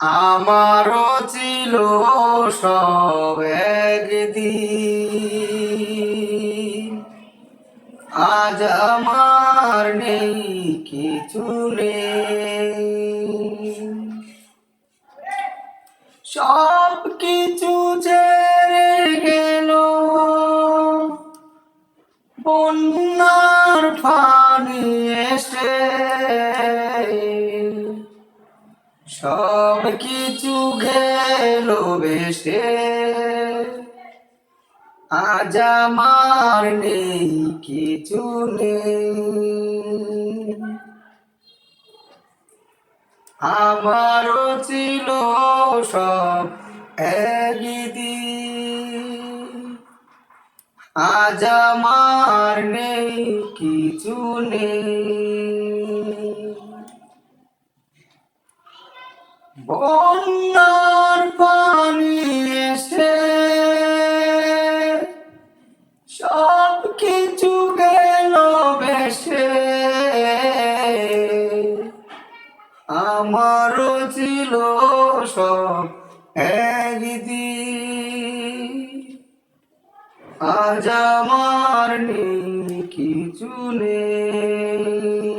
আমারও ছিল সব একদিন। আজ আমার নেই কিছু সব কিছু ছেড়ে গেল। বন্যার ফানি এসে। সব কিছু গেল বেশে আজ আমার নেই কিছু নেই। আমারও ছিল সব একদিন আজ আমার নেই কিছু নেই। বন্যার পানি এসে সব কিছু গেল বেশে। আমারও ছিল সব একদিন। আজ আমার নেই, কিছু নেই।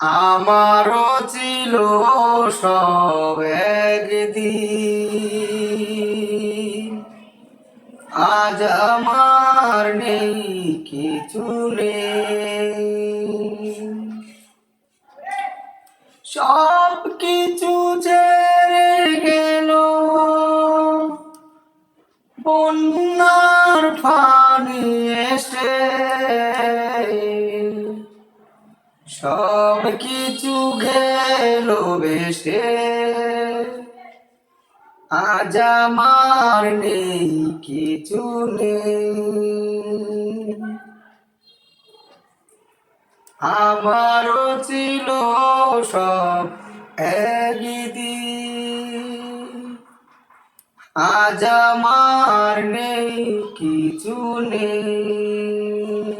আমারও ছিল সব একদিন। আজ আমার নেই কিছু সব কিছু ছেড়ে গেল। বন্যার ফানি এসে সব কিছু গেল বেশে। আজ আমার নেই কিছু নেই। আমারও ছিল সব একদিন আজ আমার নেই কিছু নেই।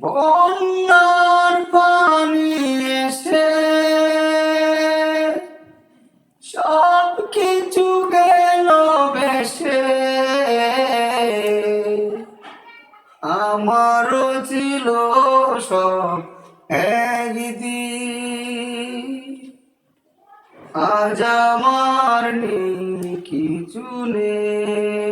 বন্যার পানি এসে সব কিছু গেল বেশে। আমারও ছিল সব একদিন। আজ আমার নেই, কিছু নেই।